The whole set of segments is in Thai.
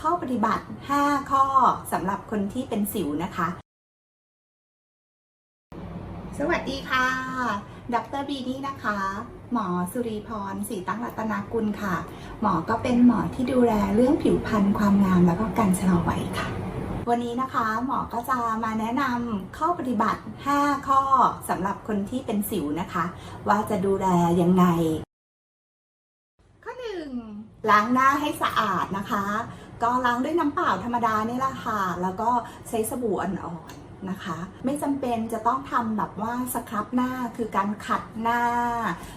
ข้อปฏิบัติ 5 ข้อสำหรับคนที่เป็นสิวนะคะ สวัสดีค่ะ ดรบีนี่นะคะ หมอสุรีพรศรีตั้งรัตนากุลค่ะ หมอก็เป็นหมอที่ดูแลเรื่องผิวพรรณความงามแล้วก็การชะลอวัยค่ะ วันนี้นะคะหมอก็จะมาแนะนำข้อปฏิบัติ 5 ข้อสำหรับคนที่เป็นสิวนะคะ ว่าจะดูแลยังไงข้อหนึ่งล้างหน้าให้สะอาดนะคะ ก็ล้างด้วยน้ำเปล่าธรรมดานี่แหละค่ะ แล้วก็ใช้สบู่อ่อนๆนะคะ ไม่จำเป็นจะต้องทำแบบว่าสครับหน้าคือการขัดหน้า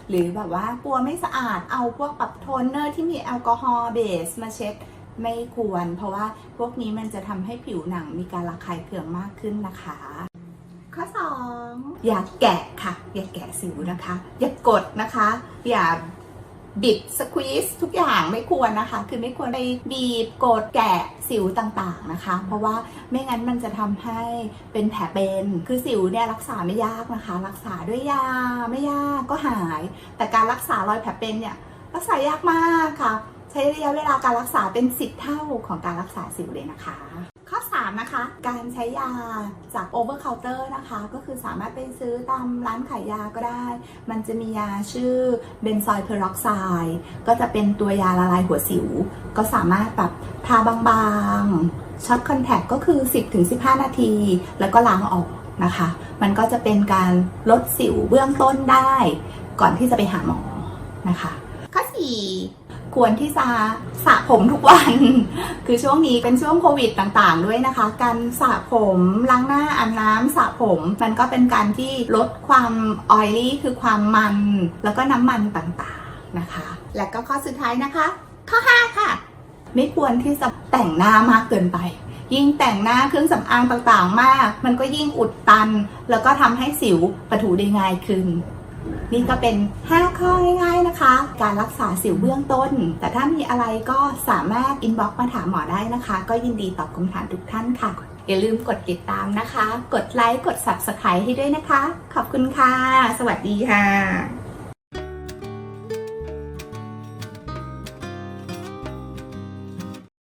หรือแบบว่ากลัวไม่สะอาดเอาพวกแบบโทนเนอร์ที่มีแอลกอฮอล์เบสมาเช็ดไม่ควร เพราะว่าพวกนี้มันจะทำให้ผิวหนังมีการระคายเคืองมากขึ้นนะคะ ข้อ 2 อย่าแกะค่ะ อย่าแกะสิวนะคะ อย่ากดนะคะ อย่า บิดสควีสทุกอย่างไม่ควรนะคะ คือไม่ควรไปบีบกดแกะสิวต่างๆนะคะ เพราะว่าไม่งั้นมันจะทำให้เป็นแผลเป็นคือสิวเนี่ยรักษาไม่ยากนะคะ รักษาด้วยยาไม่ยากก็หาย แต่การรักษารอยแผลเป็นเนี่ยรักษายากมากค่ะ ใช้ระยะเวลาการรักษาเป็น10เท่าของการรักษาสิวเลยนะคะ 3นะคะ การใช้ยาจาก over counter นะคะ ก็คือสามารถไปซื้อตามร้านขายยาก็ได้ มันจะมียาชื่อเบนซอยเพอร์ o อกไซด์ก็จะเป็นตัวยาละลายหัวสิว ก็สามารถแบบทาบางๆช็อตคอนแทคก็คือ 10-15 นาที แล้วก็ล้างออกนะคะ มันก็จะเป็นการลดสิวเบื้องต้นได้ ก่อนที่จะไปหาหมอนะคะข้อ4 ควรที่จะสระผมทุกวัน คือช่วงนี้เป็นช่วงโควิดต่างๆ ด้วยนะคะ การสระผมล้างหน้าอาบน้ำสระผม มันก็เป็นการที่ลดความออยลี่คือความมัน แล้วก็น้ำมันต่างๆนะคะ และก็ข้อสุดท้ายนะคะ ข้อ 5 ค่ะ ไม่ควรที่จะแต่งหน้ามากเกินไปยิ่งแต่งหน้าเครื่องสำอางต่างๆ มาก มันก็ยิ่งอุดตัน แล้วก็ทำให้สิวประถูได้ง่ายขึ้น นี่ก็เป็น 5 ข้อง่าย ๆนะคะ การรักษาสิวเบื้องต้น แต่ถ้ามีอะไรก็สามารถอินบ็อกมาถามหมอได้นะคะ ก็ยินดีตอบคำถามทุกท่านค่ะ อย่าลืมกดติดตามนะคะ กดไลค์ กด Subscribe ให้ด้วยนะคะ ขอบคุณค่ะ สวัสดีค่ะ